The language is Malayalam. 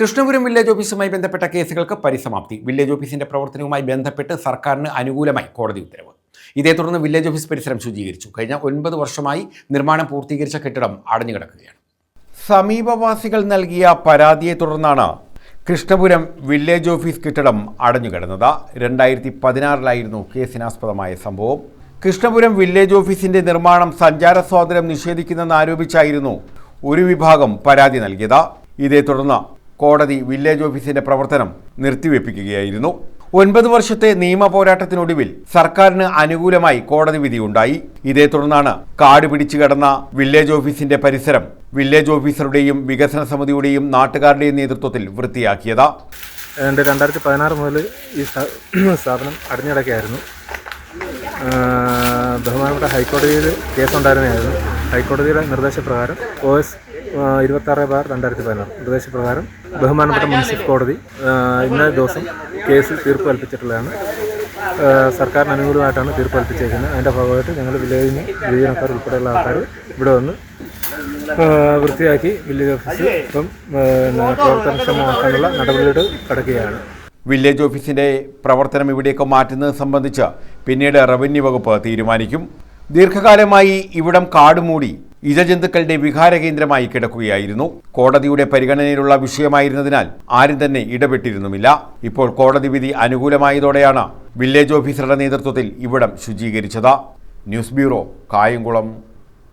കൃഷ്ണപുരം വില്ലേജ് ഓഫീസുമായി ബന്ധപ്പെട്ട കേസുകൾക്ക് പരിസമാപ്തി. വില്ലേജ് ഓഫീസിന്റെ പ്രവർത്തനവുമായി ബന്ധപ്പെട്ട് സർക്കാരിന് അനുകൂലമായി കോടതി ഉത്തരവ്. ഇതേ തുടർന്ന് വില്ലേജ് ഓഫീസ് പരിസരം ശുചീകരിച്ചു. കഴിഞ്ഞ ഒൻപത് വർഷമായി നിർമ്മാണം പൂർത്തീകരിച്ച കെട്ടിടം അടഞ്ഞുകിടക്കുകയാണ്. സമീപവാസികൾ നൽകിയ പരാതിയെ തുടർന്നാണ് കൃഷ്ണപുരം വില്ലേജ് ഓഫീസ് കെട്ടിടം അടഞ്ഞുകിടന്നത്. രണ്ടായിരത്തി പതിനാറിലായിരുന്നു കേസിനാസ്പദമായ സംഭവം. കൃഷ്ണപുരം വില്ലേജ് ഓഫീസിന്റെ നിർമ്മാണം സഞ്ചാര സ്വാതന്ത്ര്യം നിഷേധിക്കുന്നെന്ന് ആരോപിച്ചായിരുന്നു ഒരു വിഭാഗം പരാതി നൽകിയത്. ഇതേ തുടർന്ന് കോടതി വില്ലേജ് ഓഫീസിന്റെ പ്രവർത്തനം നിർത്തിവെപ്പിക്കുകയായിരുന്നു. ഒൻപത് വർഷത്തെ നിയമ പോരാട്ടത്തിനൊടുവിൽ സർക്കാരിന് അനുകൂലമായി കോടതി വിധിയുണ്ടായി ഇതേ തുടർന്നാണ് കാട് പിടിച്ചു കിടന്ന വില്ലേജ് ഓഫീസിന്റെ പരിസരം വില്ലേജ് ഓഫീസറുടെയും വികസന സമിതിയുടെയും നാട്ടുകാരുടെയും നേതൃത്വത്തിൽ വൃത്തിയാക്കിയത്. രണ്ടായിരത്തി പതിനാറ് മുതൽ ഈ സ്ഥാ- സ്ഥാപനം അടിഞ്ഞിടക്കായിരുന്നു ബഹുമാനപ്പെട്ട ഹൈക്കോടതിയിൽ കേസുണ്ടായിരുന്നതായിരുന്നു. ഹൈക്കോടതിയുടെ നിർദ്ദേശപ്രകാരം ഒ എസ് ഇരുപത്താറ് ബാർ രണ്ടായിരത്തി പതിനാറ്. നിർദ്ദേശപ്രകാരം ബഹുമാനപ്പെട്ട മുനിസിപ്പൽ കോടതി ഇന്ന ദിവസം കേസ് തീർപ്പ് കൽപ്പിച്ചിട്ടുള്ളതാണ്. സർക്കാരിന് അനുകൂലമായിട്ടാണ് തീർപ്പ് കൽപ്പിച്ചേക്കുന്നത്. അതിന്റെ ഭാഗമായിട്ട് ഞങ്ങൾ വില്ലേജിന് ജീവനക്കാർ ഉൾപ്പെടെയുള്ള ആൾക്കാർ ഇവിടെ വന്ന് വൃത്തിയാക്കി വില്ലേജ് ഓഫീസ് ഇപ്പം പ്രവർത്തനക്ഷമമാക്കാനുള്ള നടപടികൾ കിടക്കുകയാണ്. വില്ലേജ് ഓഫീസിന്റെ പ്രവർത്തനം ഇവിടേക്ക് മാറ്റുന്നത് സംബന്ധിച്ച് പിന്നീട് റവന്യൂ വകുപ്പ് തീരുമാനിക്കും. ദീർഘകാലമായി ഇവിടം കാടുമൂടി. ഇഴജന്തുക്കളുടെ വിഹാര കേന്ദ്രമായി കിടക്കുകയായിരുന്നു. കോടതിയുടെ പരിഗണനയിലുള്ള വിഷയമായിരുന്നതിനാൽ ആരും തന്നെ ഇടപെട്ടിരുന്നുമില്ല. ഇപ്പോൾ കോടതി വിധി അനുകൂലമായതോടെയാണ് വില്ലേജ് ഓഫീസറുടെ നേതൃത്വത്തിൽ ഇവിടം ശുചീകരിച്ചത്. News bureau Kayamkulam.